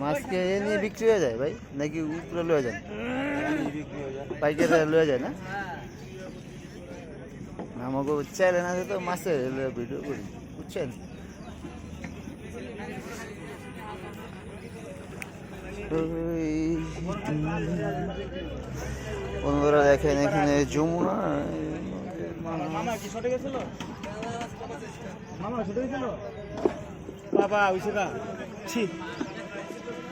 মাছকে এ নিয়ে বিক্রি হয়ে যায় ভাই? নাকি উপরে লয়ে যান? পাইকারি লয়ে যায় না? আমাকে চ্যানেল আছে তো মাছের ভিডিও করি। বুঝছেন? বন্ধুরা দেখেন, এখানে যমুনা বাবা না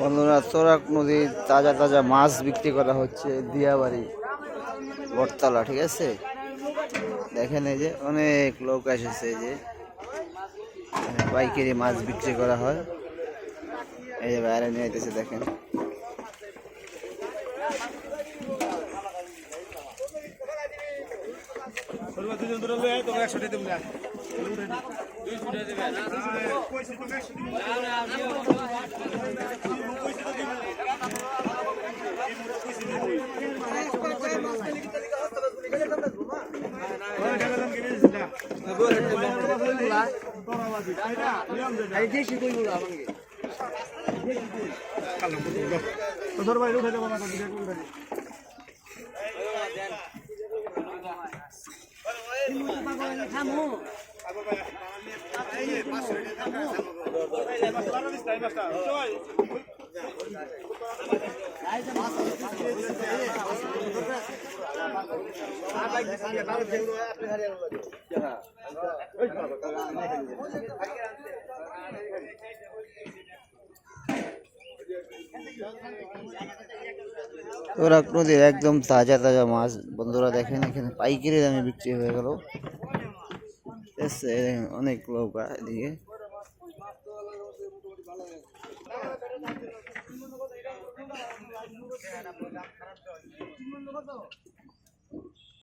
বন্ধুরা তোরাক নদীর তাজা তাজা মাছ বিক্রি করা হচ্ছে দিয়াবাড়ি বটতলা, ঠিক আছে? দেখেন এই যে অনেক লোক এসেছে যে। পাইকারি মাছ বিক্রি করা হয়। এই যে বাইরে নিয়ে যেতেছে দেখেন। ধরে লয়ে তোমরা 100 টাকা তোর ভাই উঠে দেবো না উঠে তোরাক নদীর একদম তাজা তাজা মাছ বন্ধুরা দেখেন এখানে পাইকারি দামে বিক্রি হয়ে গেল এসছে অনেক লোক এদিকে খারাপ